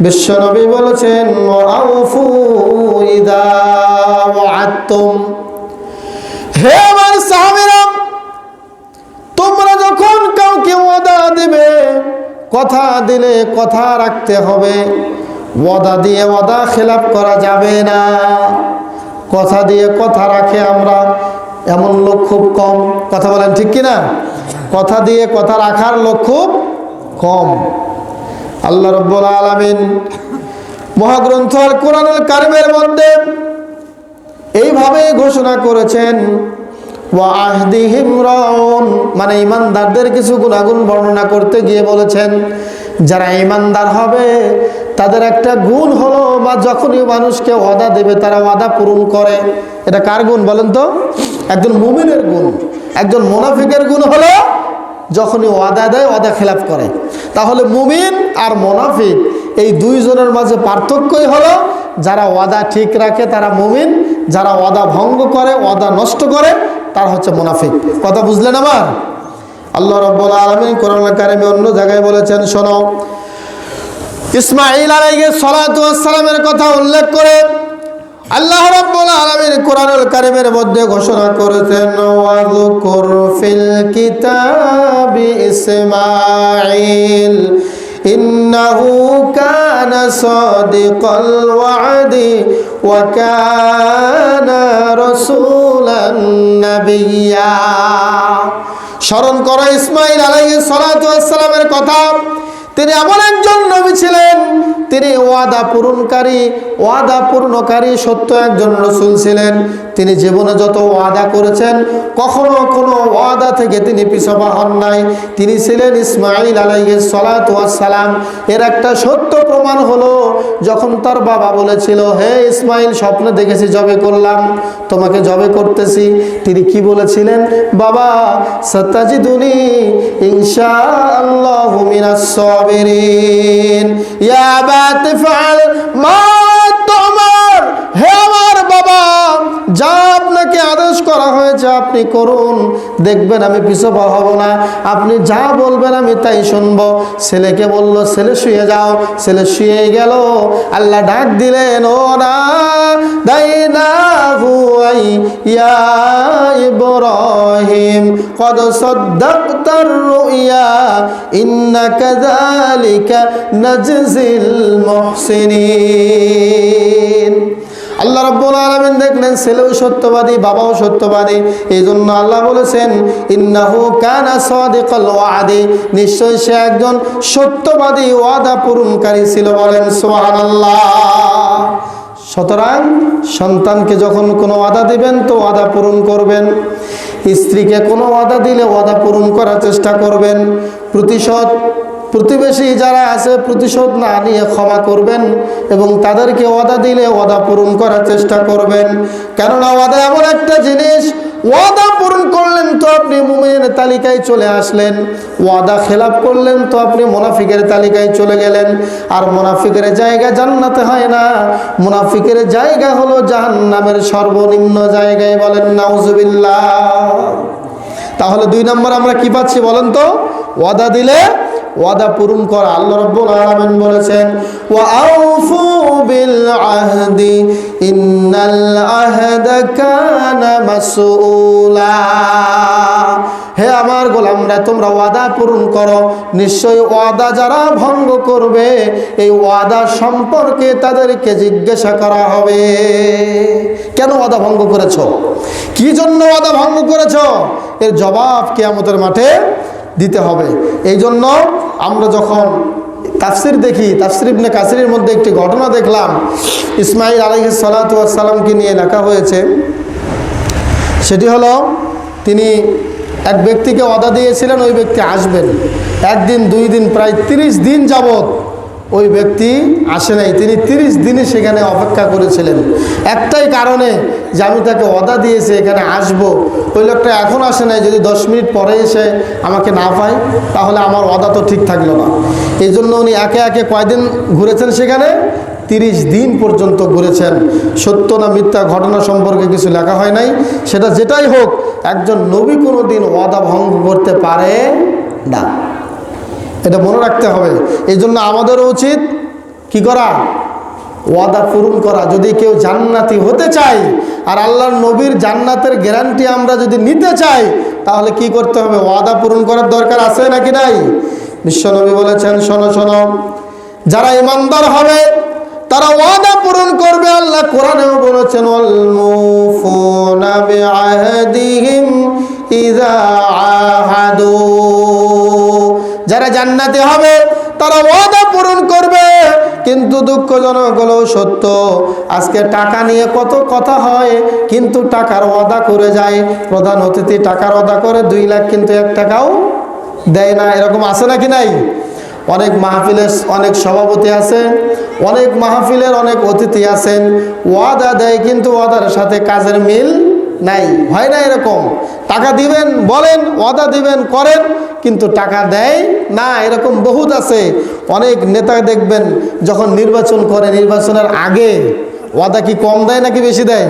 বিশ্বনবী বলেছেন হে আমার সাহাবীরা, তোমরা যখন কাউকে ওয়াদা দিবে, কথা দিলে কথা রাখতে হবে। ওয়াদা দিয়ে ওয়াদা খেলাপ করা যাবে না। কথা দিয়ে কথা রাখে আমরা এমন লোক খুব কম। কথা বলেন ঠিক কিনা? কথা দিয়ে কথা রাখার লোক খুব কম। আল্লাহ রব্বুল আলমিন মহাগ্রন্থ আর কোরআনুল কারিমের মধ্যে এইভাবে ঘোষণা করেছেন মানে ইমানদারদের কিছু গুণাগুণ বর্ণনা করতে গিয়ে বলেছেন, যারা ইমানদার হবে, তাদের একটা গুণ হলো বা যখনই মানুষকে ওয়াদা দেবে, তারা ওয়াদা পূরণ করে। এটা কার গুণ বলেন তো? একজন মুমিনের গুণ, একজন মোনাফিকের গুণ হলো যখনই ওয়াদা দেয়, ওয়াদা খেলাফ করে। তাহলে মুমিন আর মোনাফিক এই দুইজনের মাঝে পার্থক্যই হলো, যারা ওয়াদা ঠিক রাখে তারা মুমিন, যারা ওয়াদা ভঙ্গ করে, ওয়াদা নষ্ট করে, তার হচ্ছে মুনাফিক। কথা বুঝলেন আমার? আল্লাহ রব্বুল আলমিন কোরআন কারিমে অন্য জায়গায় বলেছেন, শোনো ইসমাইল আলাইহিস সালাতু ওয়াস কথা উল্লেখ করে আল্লাহ রাব্বুল আলামিন কোরআনুল কারীমের মধ্যে ঘোষণা করেছেন, ওয়াযকুর ফিল কিতাবি ইসমাঈল, ইন্নাহু কানা সাদিকাল ওয়াদি ওয়া কানা রাসূলান নাবিয়্যা। স্মরণ করো ইসমাইল আলাইহিস সালাতু ওয়াস সালামের কথা। তিনি এমন একজন নবী ছিলেন তিনি ওয়াদা পূরণকারী, ওয়াদা পূর্ণকারী সত্য একজন রসুল ছিলেন। তিনি জীবনে যত ওয়াদা করেছেন, কখনো কোনো ওয়াদা থেকে তিনি পিছপা হন নাই। তিনি ছিলেন ইসমাইল আলাইহি সালাম। এর একটা সত্য প্রমাণ হলো, যখন তার বাবা বলেছিল, হে ইসমাইল স্বপ্নে দেখেছি, জবে করলাম, তোমাকে জবে করতেছি। তিনি কি বলেছিলেন? বাবা সত্তাজিদুনি ইনশা আল্লাহ মিনাস সাবিরিন। ইয়া বাতিফাল মা তোমার হে আমার বাবা যা আপনাকে আদেশ করা হয়েছে আপনি করুন, দেখবেন আমি পিছু হব না। আপনি যা বলবেন আমি তাই শুনব। ছেলেকে বলল, ছেলে শুয়ে যাও, ছেলে শুয়ে গেল। আল্লাহ ডাক দিলেন, ও না দাই না ইব্রাহিম, কদ সদ্দাক্তার রুইয়া ইন্না কাযালিকা নাজজিল মুহসিনিন। আল্লাহ রব্বুল আলমিন দেখলেন, ছেলেও সত্যবাদী, বাবাও সত্যবাদী। এই জন্য আল্লাহ বলেছেন, ইন্নাহু কানা সাদিকাল ওয়াদি। নিশ্চয়ই সে একজন সত্যবাদী, ওয়াদা পূরণকারী ছিল বলেন, সুবহানাল্লাহ। সুতরাং সন্তানকে যখন কোনো ওয়াদা দিবেন, তো ওয়াদা পূরণ করবেন। স্ত্রীকে কোনো ওয়াদা দিলে ওয়াদা পূরণ করার চেষ্টা করবেন। প্রতিশোধ প্রতিবেশী যারা আছে, প্রতিশোধ না নিয়ে ক্ষমা করবেন এবং তাদেরকে ওয়াদা দিলে ওয়াদা পূরণ করার চেষ্টা করবেন। কেননা ওয়াদা এমন একটা জিনিস, ওয়াদা পূরণ করলেন তো আপনি মুমিনের তালিকায় চলে আসলেন। ওয়াদা খেলাপ করলেন তো আপনি মুনাফিকের তালিকায় চলে গেলেন। আর মুনাফিকের জায়গা জান্নাতে হয় না। মুনাফিকের জায়গা হলো জাহান্নামের সর্বনিম্ন জায়গায় বলেন, নাউজুবিল্লাহ। তাহলে দুই নম্বর আমরা কি পাচ্ছি বলেন তো? ওয়াদা দিলে ওয়াদা পূরণ করা, আল্লাহ রাব্বুল আলামিন বলেছেন, ওয়া আউফু বিল আহদি, ইন্নাল আহদা কানা মাসউলা। হে আমার গোলামরা, তোমরা ওয়াদা পূরণ করো। নিশ্চয়ই ওয়াদা যারা ভঙ্গ করবে, এই ওয়াদা সম্পর্কে তাদেরকে জিজ্ঞাসা করা হবে। কেন ওয়াদা ভঙ্গ করেছ? কি জন্য ওয়াদা ভঙ্গ করেছ? এর জবাব কেয়ামতের মাঠে দিতে হবে। এই জন্য আমরা যখন তাফসির দেখি, তাফসির ইবনে কাসিরের মধ্যে একটি ঘটনা দেখলাম ইসমাইল আলাইহিস সালাতু ওয়াস সালামকে নিয়ে লেখা হয়েছে। সেটি হলো, তিনি এক ব্যক্তিকে অর্ডার দিয়েছিলেন, ওই ব্যক্তি আসবেন। একদিন, দুই দিন, প্রায় তিরিশ দিন যাবত ওই ব্যক্তি আসে নাই। তিনি তিরিশ দিনই সেখানে অপেক্ষা করেছিলেন। একটাই কারণে যে আমি তাকে অদা দিয়েছি, এখানে আসব। ওই লোকটা এখন আসে নাই, যদি দশ মিনিট পরে এসে আমাকে না পায়, তাহলে আমার অদা তো ঠিক থাকল না। এই জন্য উনি একে একে কয়দিন ঘুরেছেন সেখানে? তিরিশ দিন পর্যন্ত ঘুরেছেন। সত্য না মিথ্যা ঘটনা সম্পর্কে কিছু লেখা হয় নাই। সেটা যেটাই হোক, একজন নবী কোনো দিন ওয়াদা ভঙ্গ করতে পারে না। এটা মনে রাখতে হবে। এই জন্য আমাদেরও উচিত কি করা? ওয়াদা পূরণ করা। যদি কেউ জান্নাতি হতে চায় আর আল্লাহর নবীর জান্নাতের গ্যারান্টি আমরা যদি নিতে চাই, তাহলে কি করতে হবে? ওয়াদা পূরণ করার দরকার আছে নাকি নাই? বিশ্বনবী বলেছেন, শোনো শোনো। যারা ইমানদার হবে, তারা ওয়াদা পূরণ করবে। আল্লাহ কোরআনেও বলেছেন ইযা যারা জান্নাতে হবে, তারা ওয়াদা পূরণ করবে। কিন্তু দুঃখজনক হলেও সত্য, আজকে টাকা নিয়ে কত কথা হয়, কিন্তু টাকার ওয়াদা করে যায়। প্রধান অতিথি টাকার ওয়াদা করে, দুই লাখ কিন্তু এক টাকাও দেয় না। এরকম আছে নাকি নাই? অনেক মাহফিলের অনেক সভাপতি আছে অনেক মাহফিলের অনেক অতিথি আছেন, ওয়াদা দেয় কিন্তু ওয়াদার সাথে কাজের মিল নাই। হয় না এরকম? টাকা দিবেন, বলেন, ওয়াদা দিবেন, করেন, কিন্তু টাকা দেয় না, এরকম বহুত আছে। অনেক নেতা দেখবেন, যখন নির্বাচন করে, নির্বাচনের আগে ওয়াদা কি কম দেয় নাকি বেশি দেয়?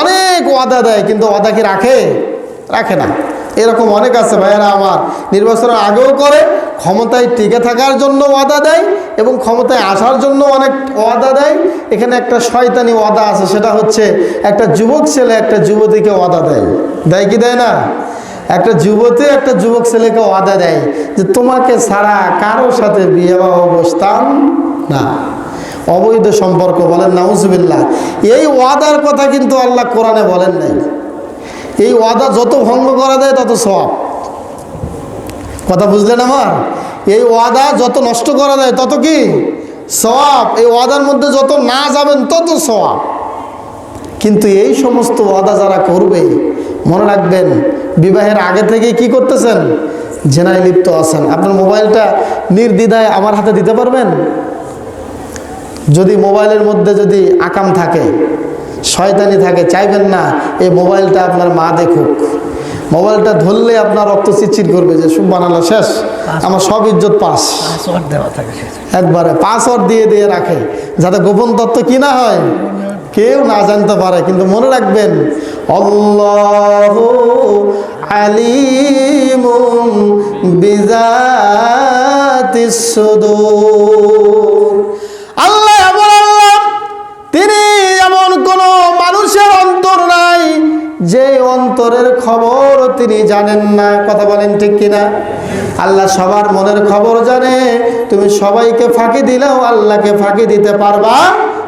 অনেক ওয়াদা দেয়, কিন্তু ওয়াদা কি রাখে? রাখে না। এরকম অনেক আছে ভাইয়েরা আমার। নির্বাচনের আগেও করে, ক্ষমতায় টিকে থাকার জন্য ওয়াদা দেয় এবং ক্ষমতায় আসার জন্য অনেক ওয়াদা দেয়। এখানে একটা শয়তানি ওয়াদা আছে, সেটা হচ্ছে একটা যুবক ছেলে একটা যুবতীকে ওয়াদা দেয়। দেয় কি দেয় না? একটা যুবতী, একটা যুবক ছেলেকে ওয়াদা দেয় যে তোমাকে ছাড়া কারোর সাথে বিয়ে বসতাম না। অবৈধ সম্পর্ক বলেন, নাউজুবিল্লাহ। এই ওয়াদার কথা কিন্তু আল্লাহ কোরআনে বলেন নাই। এই ওয়াদা যত ভঙ্গ করা যায় তত সব কথা বুঝলেন আমার? এই ওয়াদা যত নষ্ট করা যায় তত কি? সব এই ওয়াদার মধ্যে যত না যাবেন তত সব কিন্তু এই সমস্ত ওয়াদা যারা করবে মনে রাখবেন বিবাহের আগে থেকে কি করতেছেন? জেনায় লিপ্ত আছেন। আপনার মোবাইলটা নির্দ্বিধায় আমার হাতে দিতে পারবেন? যদি মোবাইলের মধ্যে যদি আকাম থাকে শয়তানি থাকে চাইবেন না এই মোবাইলটা আপনার মা দেখুক। মোবাইলটা ধরলে আপনার রক্ত চিচির করবে যে সুখ বানানো শেষ। আমার সব ইজ্জত পাস। একবারে পাসওয়ার্ড দিয়ে দিয়ে রাখে। যাতে গোপন তত্ত্ব কি না হয় কেউ না জানতে পারে। কিন্তু মনে রাখবেন অল্লাহ আলিমুম বিজাতিস সুদূর। আল্লাহ এমন তিনি এমন কোন মানুষের অন্তর নাই যে অন্তরের খবর তিনি জানেন না। কথা বলেন ঠিক কিনা? আল্লাহ সবার মনের খবর জানে। তুমি সবাইকে ফাঁকি দিলেও আল্লাহকে ফাঁকি দিতে পারবা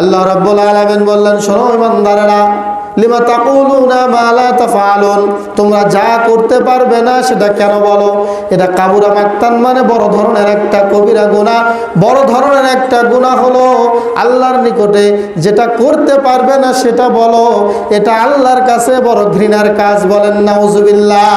আল্লাহ রাব্বুল আলামিন বললেন, শোনো ইমানদারেরা লিমা তাকুলুনা মা লা তাফআলুন তোমরা যা করতে পারবে না সেটা কেন বলো? এটা কাবুরা মাক্তান মানে বড় ধরনের একটা কবিরা গুনাহ। বড় ধরনের একটা গুনাহ হলো আল্লাহর নিকটে যেটা করতে পারবে না সেটা বলো। এটা আল্লাহর কাছে বড় ঘৃণার কাজ বলেন, নাউজুবিল্লাহ।